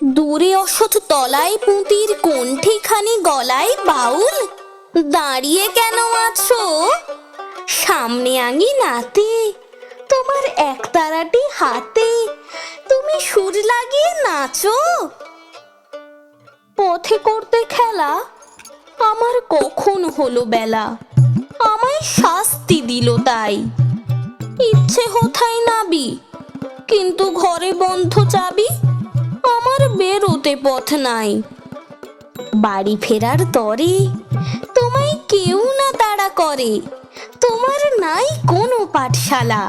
দূরে অসৎ তলায় পুঁতির কোণ্ঠিখানি গলায় বাউল। দাঁড়িয়ে কেন আছো? সামনে আঙি নাতে তোমার একতারাটি হাতে, তুমি সুর লাগিয়ে নাচো। পথে করতে খেলা আমার কখন হলো বেলা? আমায় শাস্তি দিল তাই। ইচ্ছে হোথায় নাবি, কিন্তু ঘরে বন্ধ চাবি বেরোতে পথ নাই। বাড়ি ফেরার তরে তোমায় কেউ না তাড়া করে। তোমার নাই কোনো পাঠশালা।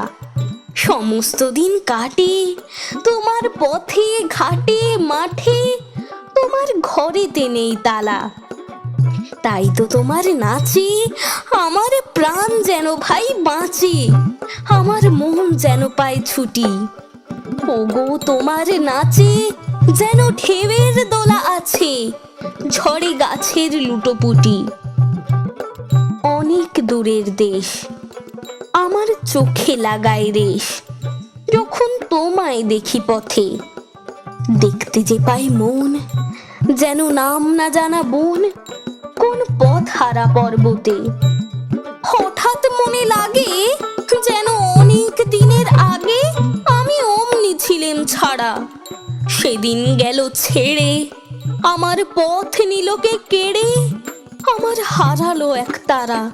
সমস্ত দিন কাটে, তোমার পথে ঘাটে, মাঠে তোমার ঘরেতে নেই তালা। তাই তো তোমার নাচে, আমার প্রাণ যেন ভাই বাঁচে, আমার মন যেন পায় ছুটি। ওগো তোমার নাচে যেন ঢেউয়ের দোলা আছে, ঝড়ে গাছের লুটোপুটি। অনেক দূরের দেশ, আমার চোখে লাগায় রেশ। যখন তোমায় দেখি পথে, দেখতে যে পাই মন, যেন নাম না জানা বোন, কোন পথ হারা পর্বতে। হঠাৎ মনে লাগে যেন অনেক দিনের আগে আমি অমনি ছিলেন ছাড়া। সেদিন গেল ছেড়ে। আমার পথ নিলকে কেড়ে? আমার হারালো এক তারা।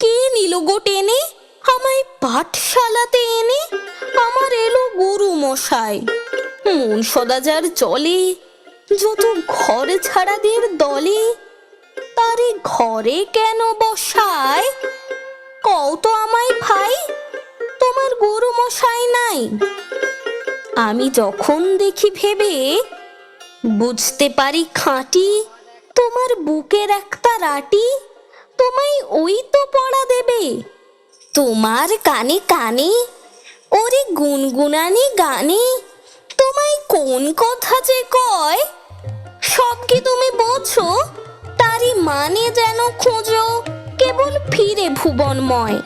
কে নিল গো টেনে? আমায় পাঠশালাতে এনে? আমার এলো গুরু মশাই। মন সদাজার চলে, যত ঘর ছাড়াদের দলে। তারে ঘরে কেন বসায়? কও তো আমায় ভাই, তোমার গুরু মশাই নাই। আমি যখন দেখি ভেবে বুঝতে পারি খাঁটি, তোমার বুকের একটা রাটি তোমায় ওই তো পড়া দেবে। তোমার কানে কানে, ওরে গুনগুনানি গানে তোমায় কোন কথা যে কয়? সব কি তুমি বোঝো? তারই মানে যেন খোঁজো, কেবল ফিরে ভুবনময়।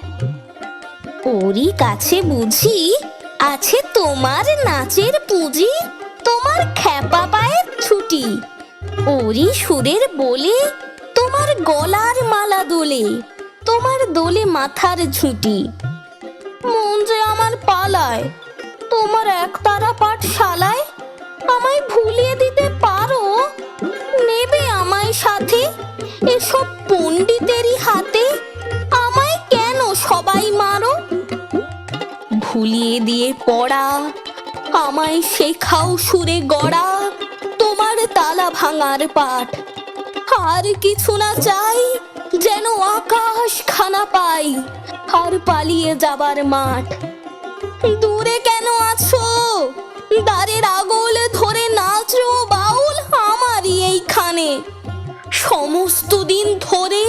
ওরই কাছে বুঝি আছে তোমার নাচের পুঁজি, তোমার খ্যাপা পায়ের ছুটি। ওরি সুরের বলে, তোমার গলার মালা দোলে, তোমার দোলে মাথার ঝুঁটি। মন যে আমার পালায়, তোমার একতারা পাঠশালায়, আমায় ভুলিয়ে দিতে পারো? নেবে আমায় সাথে এসব ভুলিয়ে দিয়ে পড়া। আমায় শেখাও সুরে গড়া। তোমার তালা ভাঙার পাঠ। আর কিছু না চাই যেন আকাশ খানা পাই আর পালিয়ে যাবার মাঠ। দূরে কেন আছো? দ্বারের আগল ধরে নাচো বাউল আমারই এইখানে। সমস্ত দিন ধরে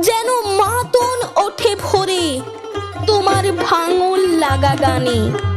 যেন মাতন ওঠে ভরে। ভাঙুল লাগা গানে।